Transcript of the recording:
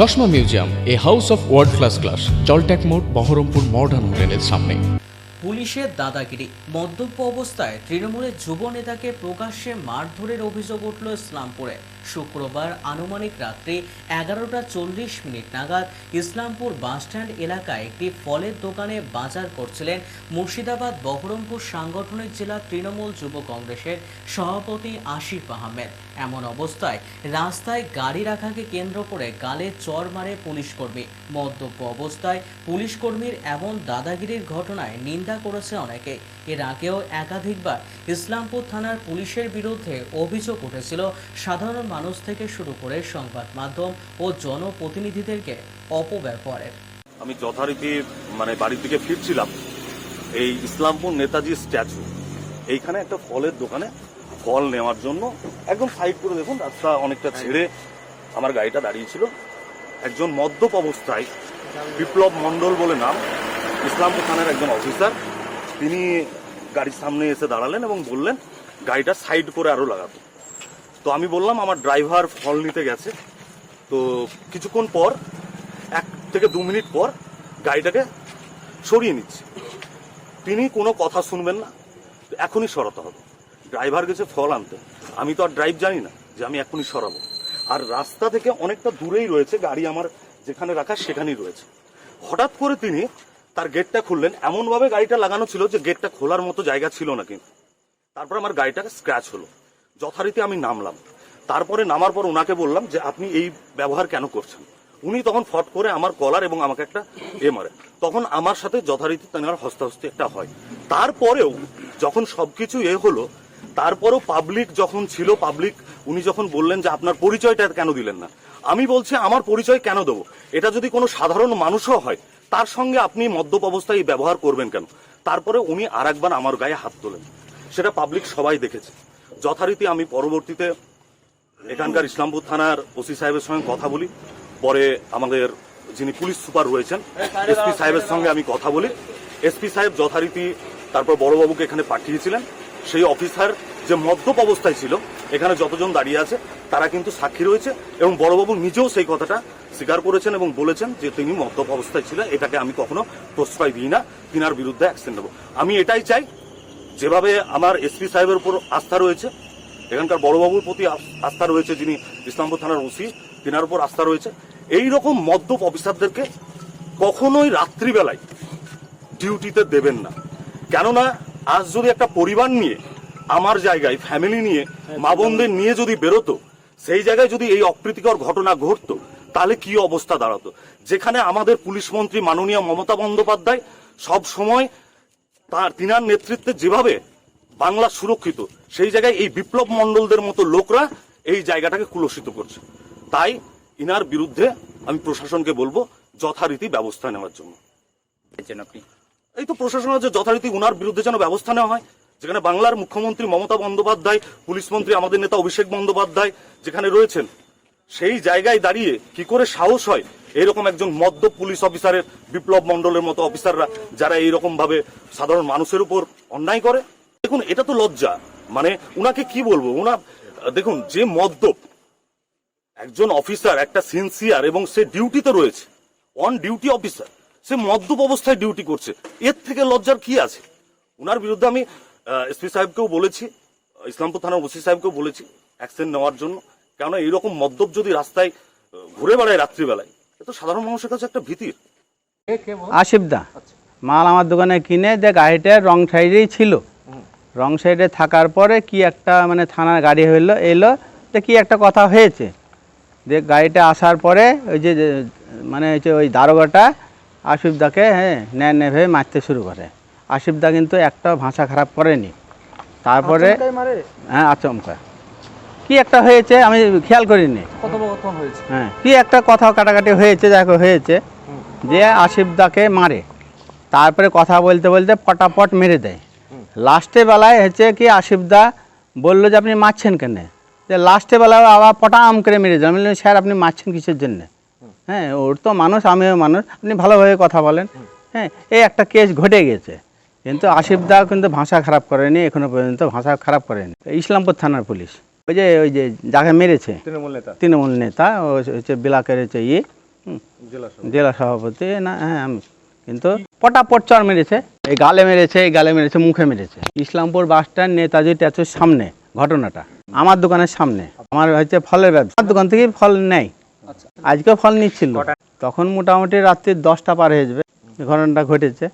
চশমা museum, a house of world class class জলট্যাক মোড়, Baharampur modern হোটেলের সামনে। পুলিশের দাদাগিরি, মদ্যপ অবস্থায় তৃণমূলের যুব নেতাকে প্রকাশ্যে মারধরের অভিযোগ উঠল ইসলামপুরে। শুক্রবার আনুমানিক রাত্রি এগারোটা চল্লিশ মিনিট নাগাদ ইসলামপুর বাসস্ট্যান্ড এলাকায় একটি ফলের দোকানে বাজার করছিলেন মুর্শিদাবাদ বহরমপুর সাংগঠনিক জেলা তৃণমূল যুব কংগ্রেসের সভাপতি আসিফ আহমেদ। এমন অবস্থায় রাস্তায় গাড়ি রাখাকে কেন্দ্র করে গালে চর মারে পুলিশ কর্মী। মদ্যপ অবস্থায় পুলিশ কর্মীর এমন দাদাগিরির ঘটনায় নিন্দা করেছে অনেকে। এর আগেও একাধিকবার ইসলামপুর থানার পুলিশের বিরুদ্ধে অভিযোগ উঠেছিল সাধারণ মানুষ থেকে শুরু করে সংবাদ মাধ্যম ও জনপ্রতিনিধিদেরকে অপব্যবহারের আমি যথারীতি মানে বাড়ি থেকে ফিরছিলাম। এই ইসলামপুর নেতাজি স্ট্যাচু। এইখানে একটা ফলের দোকানে ফল নেওয়ার জন্য একদম সাইড করে দেখুন, রাস্তা অনেকটা ছেড়ে আমার গাড়িটা দাঁড়িয়েছিল। একজন মদ্যপ অবস্থায়, বিপ্লব মণ্ডল বলে নাম, ইসলামপুর থানার একজন অফিসার তিনি গাড়ির সামনে এসে দাঁড়ালেন এবং বললেন, গাড়িটা সাইড করে আরও লাগাতে তো আমি বললাম আমার ড্রাইভার ফল নিতে গেছে। তো কিছুক্ষণ পর, এক থেকে দু মিনিট পর গাড়িটাকে সরিয়ে নিচ্ছে। তিনি কোনো কথা শুনবেন না, এখনই সরাতে হবে। ড্রাইভার গেছে ফল আনতে। আমি তো আর ড্রাইভ জানি না যে আমি এখনই সরাবো। আর রাস্তা থেকে অনেকটা দূরেই রয়েছে গাড়ি আমার যেখানে রাখা সেখানেই রয়েছে। হঠাৎ করে তিনি তার গেটটা খুললেন। এমনভাবে গাড়িটা লাগানো ছিল যে গেটটা খোলার মতো জায়গা ছিল না কিন্তু। তারপর আমার গাড়িটাকে স্ক্র্যাচ হলো। যথারীতি আমি নামলাম। তারপরে নামার পর ওনাকে বললাম যে, আপনি এই ব্যবহার কেন করছেন? উনি তখন ফট করে আমার কলার এবং আমাকে একটা এ মারে তখন আমার সাথে যথারীতি তার হস্তাহস্তি একটা হয়। তারপরেও যখন সবকিছু এ হলো, তারপরেও পাবলিক যখন ছিল পাবলিক উনি যখন বললেন যে, আপনার পরিচয়টা কেন দিলেন না? আমি বলছি, আমার পরিচয় কেন দেবো? এটা যদি কোনো সাধারণ মানুষও হয়, তার সঙ্গে আপনি মদ্যপ অবস্থায় ব্যবহার করবেন কেন? তারপরে উনি আরেকবার আমার গায়ে হাত তোলেন। সেটা পাবলিক সবাই দেখেছে। যথারীতি আমি পরবর্তীতে এখানকার ইসলামপুর থানার ওসি সাহেবের সঙ্গে কথা বলি। পরে আমাদের যিনি পুলিশ সুপার রয়েছেন, এসপি সাহেবের সঙ্গে আমি কথা বলি। এসপি সাহেব যথারীতি তারপর বড়বাবুকে এখানে পাঠিয়েছিলেন। সেই অফিসার যে মদ্যপ অবস্থায় ছিল, এখানে যতজন দাঁড়িয়ে আছে, তারা কিন্তু সাক্ষী রয়েছে এবং বড়বাবু নিজেও সেই কথাটা স্বীকার করেছেন এবং বলেছেন যে তিনি মদ্যপ অবস্থায় ছিলেন। এটাকে আমি কখনো প্রশ্রয় দিই না। তিনার বিরুদ্ধে অ্যাকশন নেব। আমি এটাই চাই যেভাবে আমার এসপি সাহেবের উপর আস্থা রয়েছে, এখানকার বড়বাবুর প্রতি আস্থা রয়েছে, যিনি ইসলামপুর থানার ওসি, তিনার উপর আস্থা রয়েছে। এই রকম মদ্যপ অফিসারদেরকে কখনোই রাত্রিবেলায় ডিউটিতে দেবেন না। কেননা, আজ যদি একটা পরিবার নিয়ে, আমার জায়গায়, ফ্যামিলি নিয়ে, মা বোনদের নিয়ে যদি বেরোতো, সেই জায়গায় যদি এই অপ্রীতিকর ঘটনা ঘটতো, তাহলে কি অবস্থা দাঁড়াতো? যেখানে আমাদের পুলিশ মন্ত্রী মাননীয় মমতা বন্দ্যোপাধ্যায় সব সময় তার তিনার নেতৃত্বে যেভাবে বাংলা সুরক্ষিত সেই জায়গায় এই বিপ্লব মণ্ডলদের মতো লোকরা এই জায়গাটাকে কুলসিত করছে। তাই ইনার বিরুদ্ধে আমি প্রশাসনকে বলব যথারীতি ব্যবস্থা নেওয়ার জন্য। আপনি? এই তো প্রশাসন যে যথারীতি উনার বিরুদ্ধে যেন ব্যবস্থা নেওয়া হয়। যেখানে বাংলার মুখ্যমন্ত্রী মমতা বন্দ্যোপাধ্যায় পুলিশ মন্ত্রী আমাদের নেতা অভিষেক বন্দ্যোপাধ্যায় যেখানে রয়েছেন সেই জায়গায় দাঁড়িয়ে কি করে সাহস হয় এরকম একজন মদ্য পুলিশ অফিসারের, বিপ্লব মণ্ডলের মতো অফিসাররা যারা এইরকম ভাবে সাধারণ মানুষের উপর অন্যায় করে? দেখুন, এটা তো লজ্জা। মানে উনাকে কি বলব? উনা, দেখুন, যে মদ্যপ একজন অফিসার, একটা সিনসিয়ার, এবং সে ডিউটিতে রয়েছে, অন ডিউটি অফিসার, সে মদ্যপ অবস্থায় ডিউটি করছে, এর থেকে লজ্জার কি আছে? উনার বিরুদ্ধে আমি এসপি সাহেবকেও বলেছি, ইসলামপুর থানার ওসি সাহেবকেও বলেছি, অ্যাকশন নেওয়ার জন্য। কেননা এইরকম মদ্যপ যদি রাস্তায় ঘুরে বেড়ায় রাত্রিবেলায় তো সাধারণ মানুষের কাছে একটা ভীতির আসিফ দা মাল আমার দোকানে কিনে যে গাড়িটা রং সাইডেই ছিল রং সাইডে থাকার পরে কি একটা মানে থানার গাড়ি হইল এলো যে কি একটা কথা হয়েছে। যে গাড়িটা আসার পরে ওই যে মানে হচ্ছে ওই দারোগাটা আসিফ দাকে হ্যাঁ ন্যায় নেভে মারতে শুরু করে। আসিফ দা কিন্তু একটা ভাষা খারাপ করেনি। তারপরে হ্যাঁ আচমকা কি একটা হয়েছে আমি খেয়াল করিনি। হ্যাঁ কি একটা কথা কাটাকাটি হয়েছে দেখো হয়েছে। যে আসিফ দাকে মারে তারপরে কথা বলতে বলতে পটাপট মেরে দেয়। লাস্টে বেলায় হচ্ছে কি আসিফ দা বলল যে আপনি মারছেন কেন? যে লাস্টে বেলায় আবার পটাম করে মেরে দেন আমি বললাম, স্যার আপনি মারছেন কিসের জন্য? হ্যাঁ ওর তো মানুষ আমিও মানুষ আপনি ভালোভাবে কথা বলেন। হ্যাঁ এই একটা কেস ঘটে গেছে। কিন্তু আসিফ দা কিন্তু ভাষা খারাপ করেনি এখনও পর্যন্ত ভাষা খারাপ করেনি। ইসলামপুর থানার পুলিশ। ওই যে ওই যে যাকে মেরেছে তৃণমূল নেতা। তৃণমূল নেতা হচ্ছে বিলাকের হচ্ছে ইয়ে জেলা সভাপতি। না হ্যাঁ আমি কিন্তু পটাপট চর মেরেছে। এই গালে মেরেছে এই গালে মেরেছে মুখে মেরেছে। ইসলামপুর বাস স্ট্যান্ড নেতাজি ট্যাচুর সামনে ঘটনাটা আমার দোকানের সামনে। আমার হচ্ছে ফলের ব্যবসা আমার দোকান থেকে ফল নেয়। আজকে ফল নিচ্ছিল। তখন মোটামুটি রাত্রি দশটা পার হয়ে যাবে ঘটনাটা ঘটেছে।